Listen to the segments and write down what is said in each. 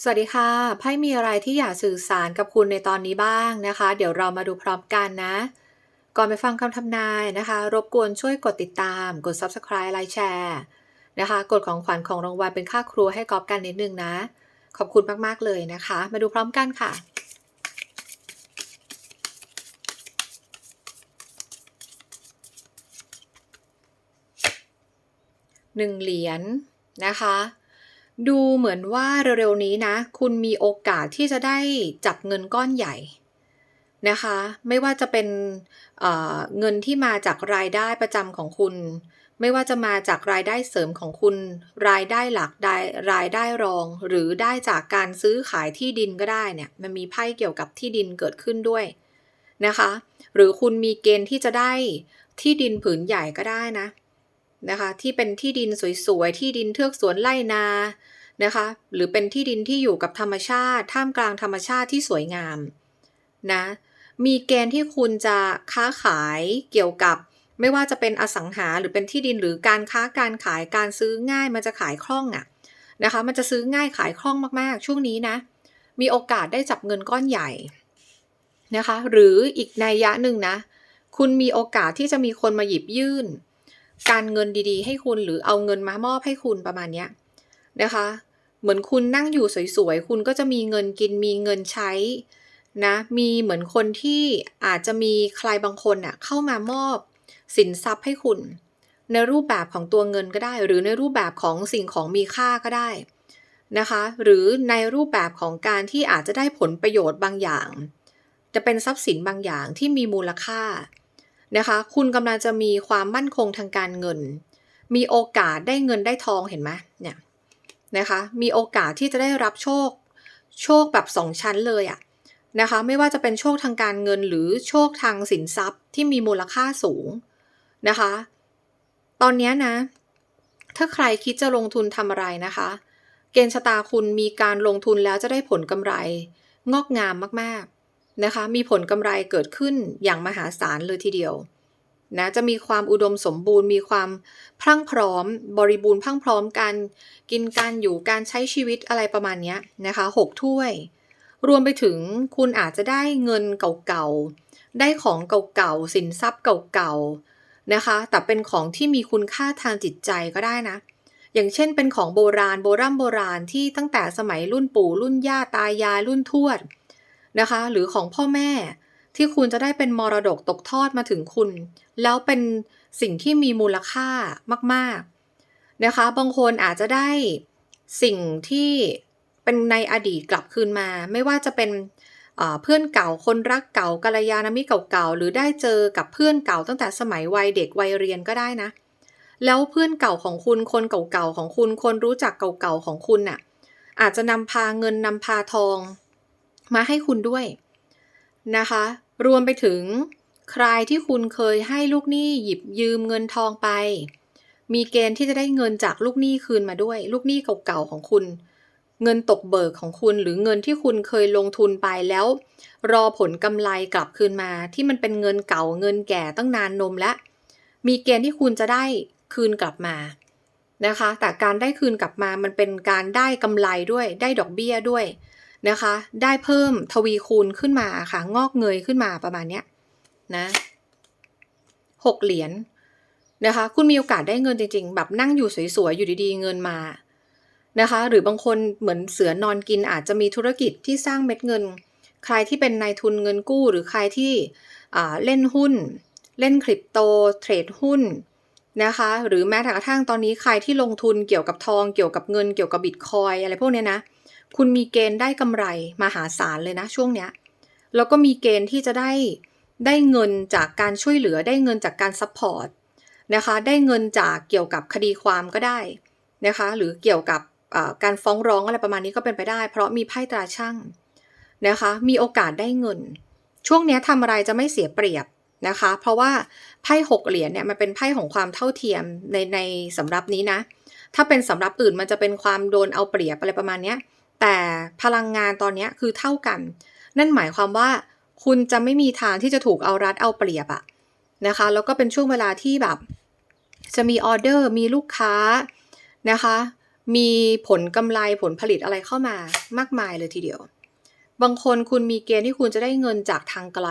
สวัสดีค่ะ ไพ่มีอะไรที่อยากสื่อสารกับคุณในตอนนี้บ้างนะคะ เดี๋ยวเรามาดูพร้อมกันนะ ก่อนไปฟังคำทำนายนะคะ รบกวนช่วยกดติดตาม กด subscribe ไลค์แชร์นะคะ กดของขวัญของรางวัลเป็นค่าครัวให้กอบกันนิดนึงนะ ขอบคุณมากๆเลยนะคะ มาดูพร้อมกันค่ะ หนึ่งเหรียญนะคะ ดูเหมือนว่าเร็วๆนี้นะ คุณมีโอกาสที่จะได้จับเงินก้อนใหญ่นะคะ ไม่ว่าจะเป็นเเงินที่มาจากรายได้ประจำของคุณ ไม่ว่าจะมาจากรายได้เสริมของคุณ รายได้หลักได้รายได้รอง หรือได้จากการซื้อขายที่ดินก็ได้เนี่ย มันมีไพ่เกี่ยวกับที่ดินเกิดขึ้นด้วยนะคะ หรือคุณมีเกณฑ์ที่จะได้ที่ดินผืนใหญ่ก็ได้นะ นะคะที่เป็นที่ดินสวยๆที่ดินเทือกสวนไร่นานะคะหรือเป็นที่ดินที่อยู่กับธรรมชาติท่ามกลางธรรมชาติที่สวยงามนะมีเกณฑ์ที่คุณจะค้าขายเกี่ยวกับไม่ว่าจะเป็นอสังหาหรือเป็นที่ดินหรือการค้าการขายการซื้อง่ายมันจะขายคล่องอะ่ะนะคะมันจะซื้อง่ายขายคล่องมากๆ ช่วงนี้นะมีโอกาสได้จับเงินก้อนใหญ่นะคะหรืออีกนัยยะหนึ่งนะคุณมีโอกาสที่จะมีคนมาหยิบยื่น การเงินดีๆ ให้คุณหรือเอาเงินมามอบให้คุณประมาณเนี้ยนะคะ เหมือนคุณนั่งอยู่สวยๆ คุณก็จะมีเงินกินมีเงินใช้นะมีเหมือนคนที่อาจจะมีใครบางคนน่ะเข้ามามอบสินทรัพย์ให้คุณ ในรูปแบบของตัวเงินก็ได้ หรือในรูปแบบของสิ่งของมีค่าก็ได้นะคะ หรือในรูปแบบของการที่อาจจะได้ผลประโยชน์บางอย่าง จะเป็นทรัพย์สินบางอย่างที่มีมูลค่า นะคะ คุณกำลังจะมีความมั่นคงทางการเงิน มีโอกาสได้เงินได้ทองเห็นไหมเนี่ยนะคะ มีโอกาสที่จะได้รับโชค โชคแบบสองชั้นเลยอะนะคะ ไม่ว่าจะเป็นโชคทางการเงินหรือโชคทางสินทรัพย์ที่มีมูลค่าสูงนะคะ ตอนนี้นะ ถ้าใครคิดจะลงทุนทำอะไรนะคะ เกณฑ์ชะตาคุณมีการลงทุนแล้วจะได้ผลกำไร งอกงามมากๆ นะคะ มีผลกำไรเกิดขึ้นอย่างมหาศาลเลยทีเดียวนะจะมีความอุดมสมบูรณ์ มีความพรั่งพร้อม บริบูรณ์พรั่งพร้อมกัน กินการอยู่การใช้ชีวิตอะไรประมาณนี้นะคะหกถ้วย รวมไปถึงคุณอาจจะได้เงินเก่าๆ ได้ของเก่าๆ สินทรัพย์เก่าๆนะคะ แต่เป็นของที่มีคุณค่าทางจิตใจก็ได้นะ อย่างเช่นเป็นของโบราณโบราณโบราณที่ตั้งแต่สมัยรุ่นปู่รุ่นย่าตายายรุ่นทวด นะคะ หรือของพ่อแม่ที่คุณจะได้เป็นมรดกตกทอดมาถึงคุณ แล้วเป็นสิ่งที่มีมูลค่ามาก ๆนะคะ บางคนอาจจะได้สิ่งที่เป็นในอดีตกลับคืนมา ไม่ว่าจะเป็นเพื่อนเก่าคนรักเก่ากัลยาณมิตรเก่าๆหรือได้เจอกับเพื่อนเก่าตั้งแต่สมัยวัยเด็กวัยเรียนก็ได้นะ แล้วเพื่อนเก่าของคุณคนเก่าๆของคุณคนรู้จักเก่าๆของคุณน่ะอาจจะนำพาเงินนำพาทอง มาให้คุณด้วยนะคะ รวมไปถึงใครที่คุณเคยให้ลูกหนี้หยิบยืมเงินทองไป มีเกณฑ์ที่จะได้เงินจากลูกหนี้คืนมาด้วย ลูกหนี้เก่าๆของคุณ เงินตกเบิกของคุณหรือเงินที่คุณเคยลงทุนไปแล้ว รอผลกำไรกลับคืนมา ที่มันเป็นเงินเก่าเงินแก่ตั้งนานนมและมีเกณฑ์ที่คุณจะได้คืนกลับมานะคะ แต่การได้คืนกลับมามันเป็นการได้กำไรด้วยได้ดอกเบี้ยด้วย นะคะ ได้เพิ่มทวีคูณขึ้นมาค่ะ งอกเงยขึ้นมาประมาณเนี้ยนะหกเหรียญนะคะ คุณมีโอกาสได้เงินจริง ๆ แบบนั่งอยู่สวยๆ อยู่ดีๆ เงินมานะคะ หรือบางคนเหมือนเสือนอนกินอาจจะมีธุรกิจที่สร้างเม็ดเงิน ใครที่เป็นนายทุนเงินกู้ หรือใครที่เล่นหุ้น เล่นคริปโตเทรดหุ้นนะคะ หรือแม้แต่กระทั่งตอนนี้ใครที่ลงทุนเกี่ยวกับทองเกี่ยวกับเงินเกี่ยวกับบิตคอยอะไรพวกนี้นะ คุณมีเกณฑ์ได้กำไรมหาศาลเลยนะช่วงเนี้ย แล้วก็มีเกณฑ์ที่จะได้ได้เงินจากการช่วยเหลือได้เงินจากการซัพพอร์ตนะคะ ได้เงินจากเกี่ยวกับคดีความก็ได้นะคะ หรือเกี่ยวกับการฟ้องร้องอะไรประมาณนี้ก็เป็นไปได้ เพราะมีไพ่ตราช่างนะคะ มีโอกาสได้เงิน ช่วงนี้ทำอะไรจะไม่เสียเปรียบนะคะ เพราะว่าไพ่หกเหรียญเนี่ยมันเป็นไพ่ของความเท่าเทียมในในสำรับนี้นะ ถ้าเป็นสำรับอื่นมันจะเป็นความโดนเอาเปรียบอะไรประมาณนี้ แต่พลังงานตอนนี้คือเท่ากัน นั่นหมายความว่าคุณจะไม่มีทางที่จะถูกเอารัดเอาเปรียบอะนะคะ แล้วก็เป็นช่วงเวลาที่แบบ จะมีออเดอร์มีลูกค้านะคะ มีผลกำไรผลผลิตอะไรเข้ามามากมายเลยทีเดียว บางคนคุณมีเกณฑ์ที่คุณจะได้เงินจากทางไกล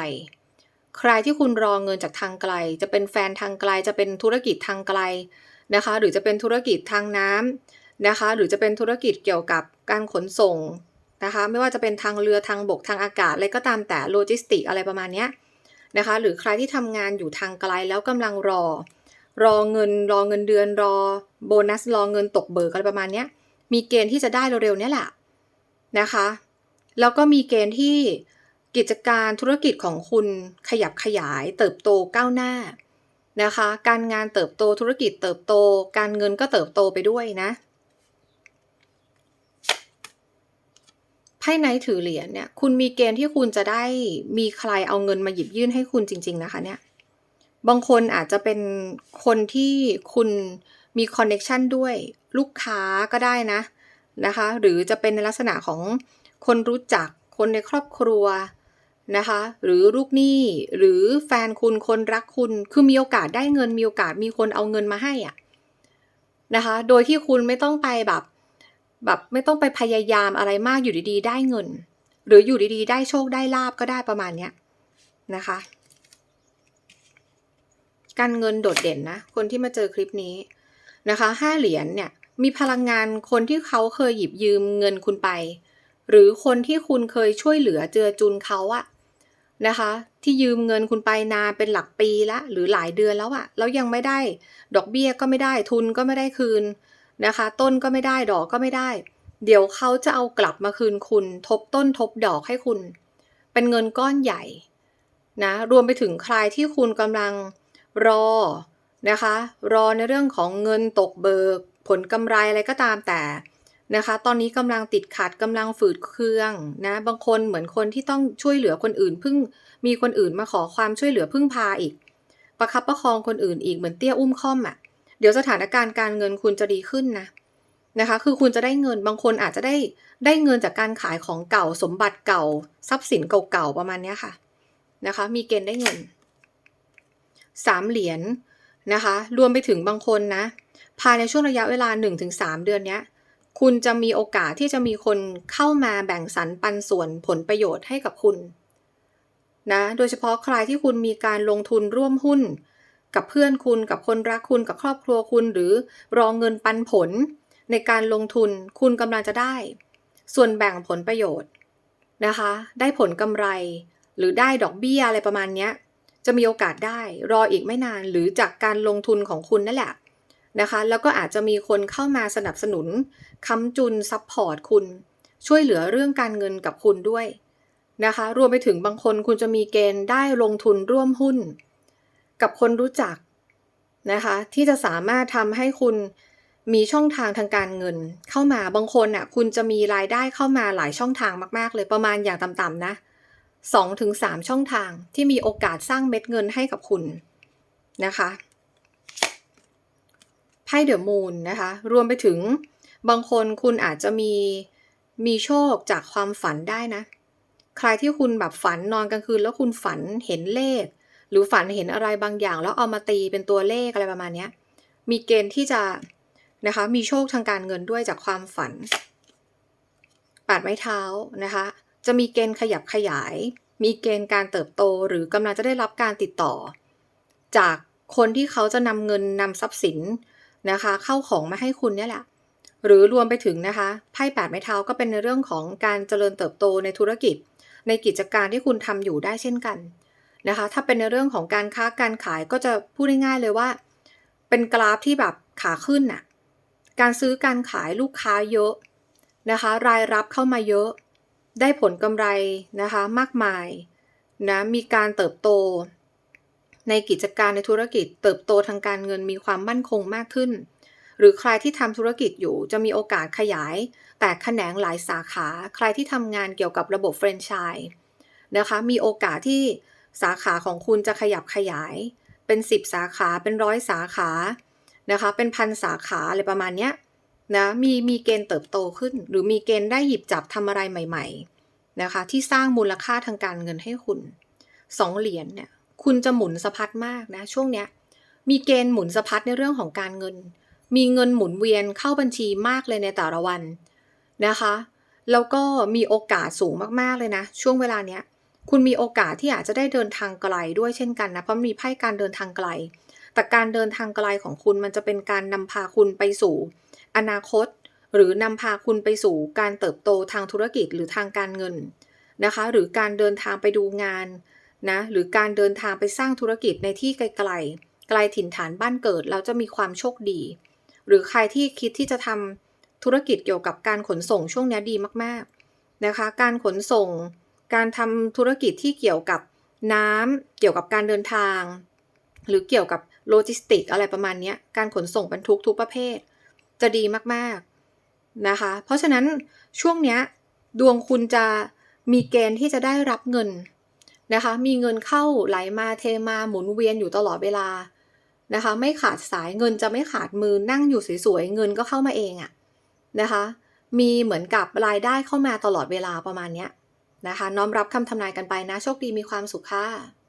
ใครที่คุณรอเงินจากทางไกล จะเป็นแฟนทางไกล จะเป็นธุรกิจทางไกลนะคะ หรือจะเป็นธุรกิจทางน้ำ นะคะ หรือจะเป็นธุรกิจเกี่ยวกับการขนส่งนะคะ ไม่ว่าจะเป็นทางเรือทางบกทางอากาศอะไรก็ตามแต่โลจิสติกอะไรประมาณนี้นะคะ หรือใครที่ทำงานอยู่ทางไกลแล้วกำลังรอ รอเงินรอเงินเดือนรอโบนัสรอเงินตกเบิกอะไรประมาณนี้มีเกณฑ์ที่จะได้เร็วๆนี้แหละนะคะ แล้วก็มีเกณฑ์ที่กิจการธุรกิจของคุณขยับขยายเติบโตก้าวหน้านะคะ การงานเติบโตธุรกิจเติบโต การเงินก็เติบโตไปด้วยนะ ไพ่ไนท์ถือเหรียญเนี่ย คุณมีเกณฑ์ที่คุณจะได้มีใครเอาเงินมาหยิบยื่นให้คุณจริง ๆ นะคะเนี่ย บางคนอาจจะเป็นคนที่คุณมีคอนเน็ชันด้วยลูกค้าก็ได้นะนะคะ หรือจะเป็นในลักษณะของคนรู้จักคนในครอบครัวนะคะ หรือลูกหนี้หรือแฟนคุณคนรักคุณคือมีโอกาสได้เงินมีโอกาสมีคนเอาเงินมาให้อะนะคะ โดยที่คุณไม่ต้องไปแบบ แบบไม่ต้องไปพยายามอะไรมากอยู่ดีๆ ได้เงิน หรืออยู่ดีๆ ได้โชคได้ลาบก็ได้ประมาณเนี้ยนะคะ การเงินโดดเด่นนะ คนที่มาเจอคลิปนี้นะคะห้าเหรียญเนี่ยมีพลังงานคนที่เขาเคยหยิบยืมเงินคุณไป หรือคนที่คุณเคยช่วยเหลือเจือจุนเขาอะนะคะ ที่ยืมเงินคุณไปนานเป็นหลักปีละหรือหลายเดือนแล้วอะแล้วยังไม่ได้ ดอกเบี้ยก็ไม่ได้ทุนก็ไม่ได้คืน นะคะ ต้นก็ไม่ได้ดอกก็ไม่ได้ เดี๋ยวเขาจะเอากลับมาคืนคุณ ทบต้นทบดอกให้คุณ เป็นเงินก้อนใหญ่นะรวมไปถึงใครที่คุณกำลังรอนะคะ รอในเรื่องของเงินตกเบิก ผลกำไรอะไรก็ตามแต่นะคะ ตอนนี้กำลังติดขัดกำลังฝืดเครื่องนะบางคนเหมือนคนที่ต้องช่วยเหลือคนอื่นพึ่งมีคนอื่นมาขอความช่วยเหลือพึ่งพาอีก ประคับประคองคนอื่นอีกเหมือนเตี้ยอุ้มค่อมอะ่ะ เดี๋ยวสถานการณ์การเงินคุณจะดีขึ้นนะนะคะ คือคุณจะได้เงินบางคนอาจจะได้ได้เงินจากการขายของเก่าสมบัติเก่า ทรัพย์สินเก่าๆประมาณนี้ค่ะนะคะ มีเกณฑ์ได้เงินสามเหรียญนะคะ รวมไปถึงบางคนนะ ภายในช่วงระยะเวลา 1-3 เดือนนี้คุณจะมีโอกาสที่จะมีคนเข้ามาแบ่งสรรปันส่วนผลประโยชน์ให้กับคุณนะ โดยเฉพาะใครที่คุณมีการลงทุนร่วมหุ้น กับเพื่อนคุณกับคนรักคุณกับครอบครัวคุณ หรือรองเงินปันผล ในการลงทุนคุณกำลังจะได้ ส่วนแบ่งผลประโยชน์นะคะ ได้ผลกำไร หรือได้ดอกเบี้ยอะไรประมาณนี้จะมีโอกาสได้รออีกไม่นานหรือจากการลงทุนของคุณนั่นแหละนะคะ แล้วก็อาจจะมีคนเข้ามาสนับสนุนค้ำจุนซัพพอร์ตคุณ ช่วยเหลือเรื่องการเงินกับคุณด้วยนะคะ รวมไปถึงบางคนคุณจะมีเกณฑ์ได้ลงทุนร่วมหุ้น กับคนรู้จักนะคะ ที่จะสามารถทำให้คุณมีช่องทางทางการเงินเข้ามาบางคนอะคุณจะมีรายได้เข้ามาหลายช่องทางมาก ๆ เลยประมาณอย่างต่ำๆนะ2-3ช่องทางที่มีโอกาสสร้างเม็ดเงินให้กับคุณนะคะไพ่เดอะมูนนะคะ รวมไปถึงบางคนคุณอาจจะมีมีโชคจากความฝันได้นะ ใครที่คุณแบบฝันนอนกลางคืนแล้วคุณฝันเห็นเลข หรือฝันเห็นอะไรบางอย่าง แล้วเอามาตีเป็นตัวเลขอะไรประมาณนี้มีเกณฑ์ที่จะนะคะมีโชคทางการเงินด้วยจากความฝันปาดไม้เท้านะคะจะมีเกณฑ์ขยับขยาย มีเกณฑ์การเติบโต หรือกำลังจะได้รับการติดต่อ จากคนที่เขาจะนำเงินนำทรัพย์สินนะคะ เข้าของมาให้คุณเนี่ยแหละหรือรวมไปถึงนะคะไพ่แปดไม้เท้าก็เป็นในเรื่องของการเจริญเติบโตในธุรกิจ ในกิจการที่คุณทำอยู่ได้เช่นกัน นะคะ ถ้าเป็นในเรื่องของการค้าการขายก็จะพูดง่ายๆเลยว่า เป็นกราฟที่แบบขาขึ้นน่ะ การซื้อการขายลูกค้าเยอะนะคะ รายรับเข้ามาเยอะ ได้ผลกำไรนะคะมากมายนะ มีการเติบโต ในกิจการในธุรกิจ เติบโตทางการเงินมีความมั่นคงมากขึ้น หรือใครที่ทำธุรกิจอยู่จะมีโอกาสขยาย แตกแขนงหลายสาขา ใครที่ทำงานเกี่ยวกับระบบแฟรนไชส์นะคะ มีโอกาสที่ สาขาของคุณจะขยับขยาย เป็น 10 สาขาเป็นร้อยสาขานะคะ เป็นพันสาขาอะไรประมาณเนี้ยนะมีมีเกณฑ์เติบโตขึ้น หรือมีเกณฑ์ได้หยิบจับทำอะไรใหม่ ๆนะคะ ที่สร้างมูลค่าทางการเงินให้คุณสองเหรียญเนี่ยคุณจะหมุนสะพัดมากนะช่วงเนี้ยมีเกณฑ์หมุนสะพัดในเรื่องของการเงิน มีเงินหมุนเวียนเข้าบัญชีมากเลยในแต่ละวันนะคะ แล้วก็มีโอกาสสูงมากๆเลยนะ ช่วงเวลาเนี้ย คุณมีโอกาสที่อาจจะได้เดินทางไกลด้วยเช่นกันนะเพราะมีไพ่การเดินทางไกล แต่การเดินทางไกลของคุณมันจะเป็นการนำพาคุณไปสู่ อนาคต หรือนำพาคุณไปสู่การเติบโตทางธุรกิจหรือทางการเงินนะคะ หรือการเดินทางไปดูงานนะหรือการเดินทางไปสร้างธุรกิจในที่ไกลๆไกลถิ่นฐานบ้านเกิดแล้วจะมีความโชคดี หรือใครที่คิดที่จะทำธุรกิจเกี่ยวกับการขนส่งช่วงนี้ดีมากๆนะคะ การขนส่ง การทำธุรกิจที่เกี่ยวกับน้ำเกี่ยวกับการเดินทาง หรือเกี่ยวกับโลจิสติกอะไรประมาณนี้การขนส่งบรรทุกทุกประเภท จะดีมากๆนะคะ เพราะฉะนั้นช่วงเนี้ยดวงคุณจะมีเกณฑ์ที่จะได้รับเงินนะคะ มีเงินเข้าไหลมาเทมาหมุนเวียนอยู่ตลอดเวลานะคะ ไม่ขาดสายเงินจะไม่ขาดมือนั่งอยู่สวยๆเงินก็เข้ามาเองอะนะคะ มีเหมือนกับรายได้เข้ามาตลอดเวลาประมาณเนี้ย นะคะ น้อมรับคำทำนายกันไปนะ โชคดีมีความสุขค่ะ